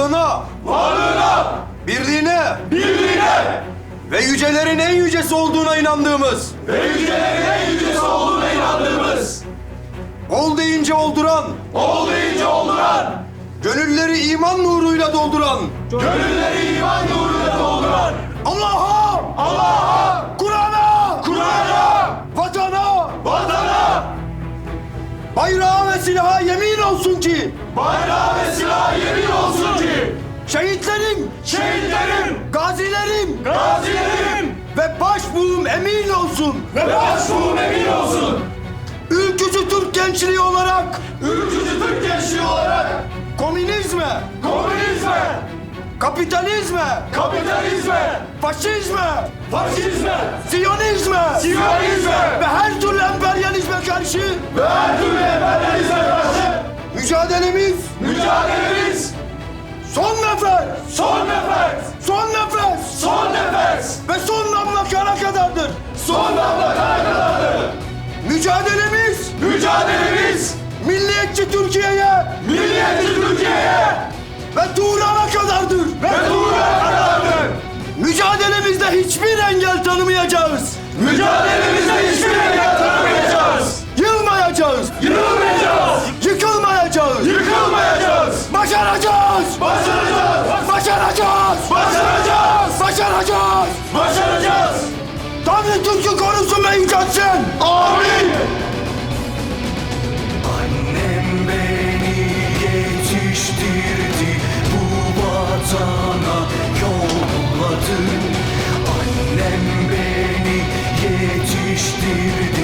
varlığına, varlığına, birliğine. Birliğine. Ve yücelerin en yücesi olduğuna inandığımız, ve yücelerin en yücesi olduğuna inandığımız, ol deyince olduran, ol deyince olduran, gönülleri iman nuruyla dolduran, gönülleri iman nuruyla bayrağa ve silaha yemin olsun ki, bayrağa ve silaha yemin olsun ki, şehitlerim, şehitlerim, gazilerim gazilerim ve başbuğum emin olsun. ve başbuğum emin olsun. Ülkücü Türk gençliği olarak. Ülkücü Türk gençliği olarak. Komünizme, komünizme, kapitalizme, kapitalizme, faşizme, faşizme, siyonizme siyonizme nefes, son nefes, son nefes son nefes, ve son damla kana kadardır. son damla kana kadardır. Mücadelemiz Mücadelemiz milliyetçi Türkiye'ye milliyetçi Türkiye'ye ve Turan'a kadardır. ve Tuğra'ya kadardır. Mücadelemizde hiçbir engel tanımayacağız. Mücadelemizde Gurme götürsün. Amin. Annem beni yetiştirdi bu vatana yolladı. Annem beni yetiştirdi.